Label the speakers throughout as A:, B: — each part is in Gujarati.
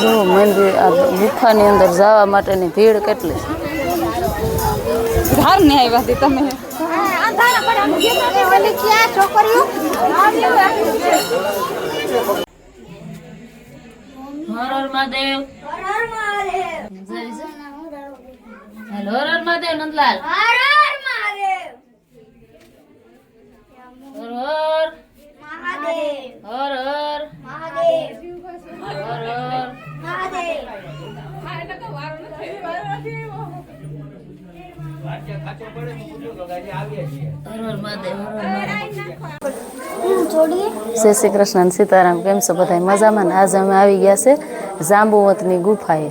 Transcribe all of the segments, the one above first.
A: જુઓ મંદિર આ ગુફાની અંદર જવા માટેની ભીડ કેટલી
B: ધાર ને આવ્યા હતી તમે.
A: હર હર મહાદેવ. હેલો હર હર મહાદેવ નંદલાલ. હર હર. હર હર જય શ્રી કૃષ્ણ, સીતારામ, કેમ છો બધા મજામાં આજે અમે આવી ગયા છે જાંબુવતની ગુફાએ,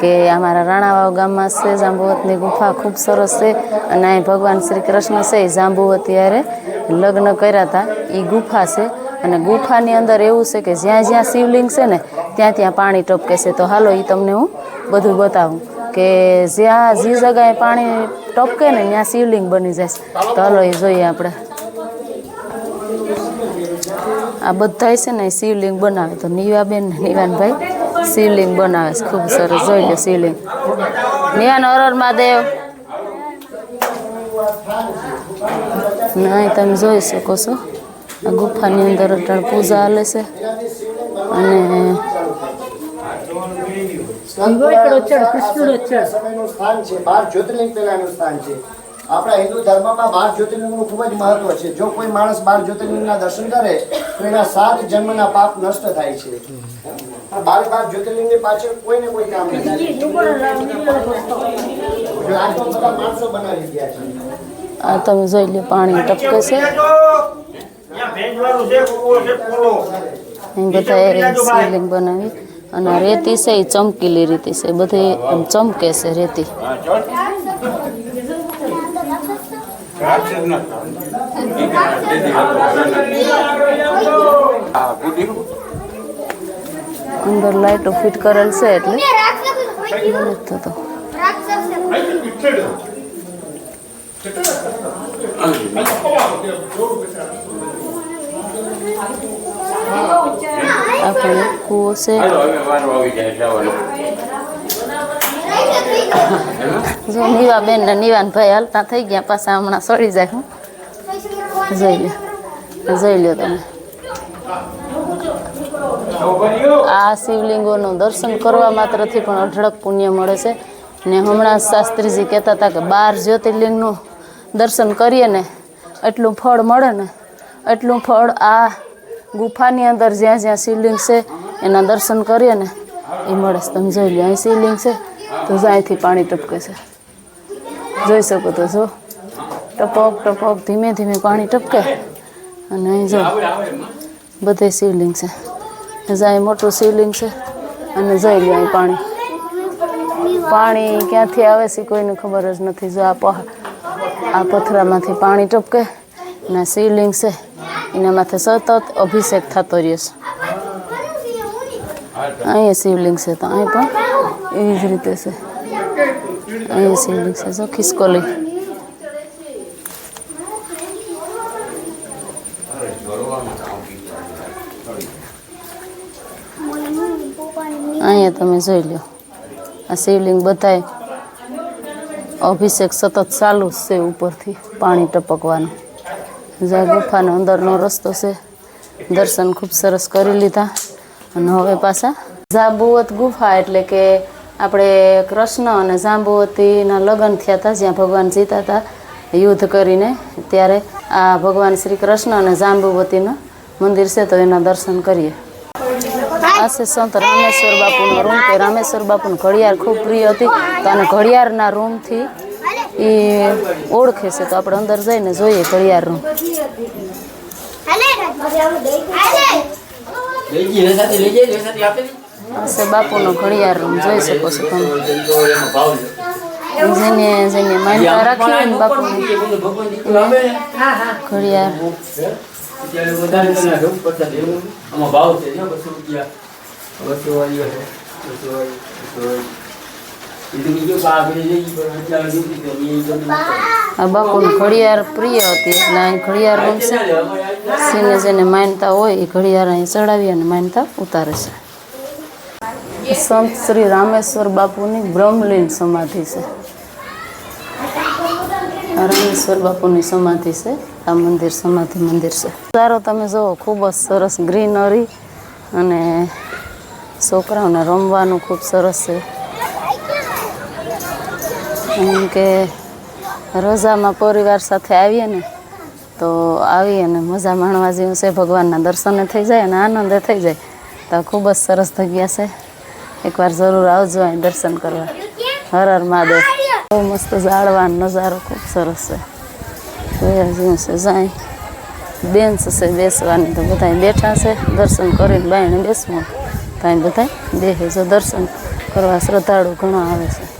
A: કે અમારા રાણાવાવ ગામમાં છે જાંબુવતની ગુફા, ખૂબ સરસ છે. અને અહીં ભગવાન શ્રી કૃષ્ણ છે, એ જાંબુવતી હારે લગ્ન કર્યા હતા. એ ગુફા છે અને ગુફાની અંદર એવું છે કે જ્યાં જ્યાં શિવલિંગ છે ને, ત્યાં ત્યાં પાણી ટપકે છે. તો હાલો એ તમને હું બધું બતાવું. કે જ્યાં જે જગાએ પાણી ટપકે ને ત્યાં શિવલિંગ બની જાય. તો હલો એ જોઈએ આપણે. આ બધા છે ને શિવલિંગ બનાવે. તો નીવાબેન નીવાનભાઈ શિવલિંગ બનાવે છે. ખૂબ સરસ. જોઈ લો શિવલિંગ. નિવાન હરર મહાદેવ. નહીં તમે જોઈ શકો છો. આ ગુફાની અંદર પૂજા હાલે છે. અને
C: સમયનું સ્થાન છે બાર જ્યોતિર્લિંગ પહેલાનું સ્થાન છે. આપણા હિન્દુ ધર્મમાં બાર જ્યોતિર્લિંગનું ખૂબ જ મહત્વ છે. જો કોઈ માણસ બાર જ્યોતિર્લિંગના દર્શન કરે તો એના સાત જન્મના પાપ નષ્ટ થાય છે. બાર બાર જ્યોતિર્લિંગની પાછળ કોઈ ને કોઈ કામ નથી. બધા માણસો બનાવી ગયા છે.
A: આ તમે જોઈ લો પાણી ટપકે છે. બનાવી. અને રેતી છે એ ચમકીલી રીતે છે. બધી ચમકે છે રેતી. અંદર લાઈટો ફિટ કરેલ છે એટલે. થતો. આ પણ એક કૂવો છે. જો નીવાબેન ને નીવાનભાઈ હાલતા થઈ ગયા પાછા હમણાં સડી જાય હું. જોઈ લો જોઈ લો તમે. આ શિવલિંગોનું દર્શન કરવા માત્રથી પણ અઢળક પુણ્ય મળે છે. ને હમણાં શાસ્ત્રીજી કહેતા હતા કે બાર જ્યોતિર્લિંગનું દર્શન કરીએ ને એટલું ફળ મળે ને એટલું ફળ આ ગુફાની અંદર જ્યાં જ્યાં શિવલિંગ છે, એના દર્શન કરીએ ને, એ મળે છે. તમે જોઈ લો, અહીં શિવલિંગ છે, તો અહીંથી પાણી ટપકે છે. જોઈ શકો તો જો, ટપક ટપક, ધીમે ધીમે પાણી ટપકે. અને અહીં જો, બધે શિવલિંગ છે. જાય મોટું શિવલિંગ છે, અને જોઈ લો અહીં પાણી. પાણી ક્યાંથી આવે છે કોઈને ખબર જ નથી. જો આ પહાડ આ પથરામાંથી પાણી ટપકે આ શિવલિંગ છે એના માથે સતત અભિષેક થતો રહ્યો છે. અહીંયા શિવલિંગ છે તો અહીં પણ એવી જ રીતે છે. અહીંયા શિવલિંગ છે. જો ખિસકોલી અહીંયા તમે જોઈ લો. આ શિવલિંગ બધાય અભિષેક સતત ચાલુ છે ઉપરથી પાણી ટપકવાનું. જ્યાં ગુફાનો અંદરનો રસ્તો છે. દર્શન ખૂબ સરસ કરી લીધા. અને હવે પાછા જાંબુવત ગુફા એટલે કે આપણે કૃષ્ણ અને જાંબુવતીના લગ્ન થયા હતા, જ્યાં ભગવાન જીતા હતા, યુદ્ધ કરીને. ત્યારે આ ભગવાન શ્રી કૃષ્ણ અને જાંબુવતીનું મંદિર છે, તો એના દર્શન કરીએ. આ છે સંત રામેશ્વર બાપુનો રૂમ કે રામેશ્વર બાપુનું ઘડિયાળ ખૂબ પ્રિય હતી. તો આને ઘડિયાળના રૂમથી એ ઓળખે છે તો આપણે અંદર જઈને જોઈએ ઘડિયાળનું. રૂમ આ બાપુનો ઘડિયાળ રૂમ જોઈ શકો છો તમે. જેને જેને માનતા રાખી હોય ને બાપુ ઘડિયાળ. આ બાપુને ઘડિયાળ પ્રિય હતી એટલે અહીં ઘડિયાળ રમશે સીને જેને માનતા હોય એ ઘડિયાળ અહીં ચડાવી અને માનતા ઉતારે છે સંત શ્રી રામેશ્વર બાપુની બ્રહ્મલીન સમાધિ છે રામેશ્વર બાપુની સમાધિ છે આ મંદિર સમાધિ મંદિર છે સારો તમે જુઓ ખૂબ જ સરસ ગ્રીનરી અને છોકરાઓને રમવાનું ખૂબ સરસ છે એમ કે રોજામાં પરિવાર સાથે આવીએ ને, તો આવીએ ને મજા માણવા જેવું છે, ભગવાનના દર્શને થઈ જાય અને આનંદે થઈ જાય. તો ખૂબ જ સરસ જગ્યા છે. એકવાર જરૂર આવજો અહીં દર્શન કરવા. હર હર મહાદેવ. બહુ મસ્ત ઝાડવાનો નજારો, ખૂબ સરસ છે. જોયા જેવું છે, જાય. બેન્ચ છે બેસવાની તો બધા બેઠા છે, દર્શન કરીને બાઈને બેસવું. તો અહીં બધા બેસે જો દર્શન કરવા શ્રદ્ધાળુ ઘણો આવે છે.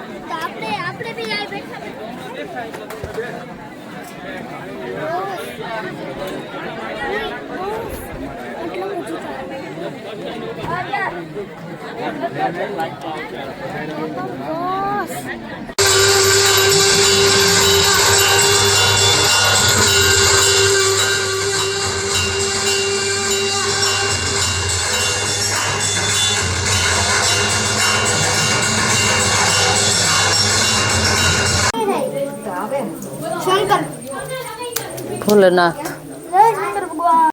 D: તો આપણે આપણે બી આ બેઠા બેઠા খুলে
A: না।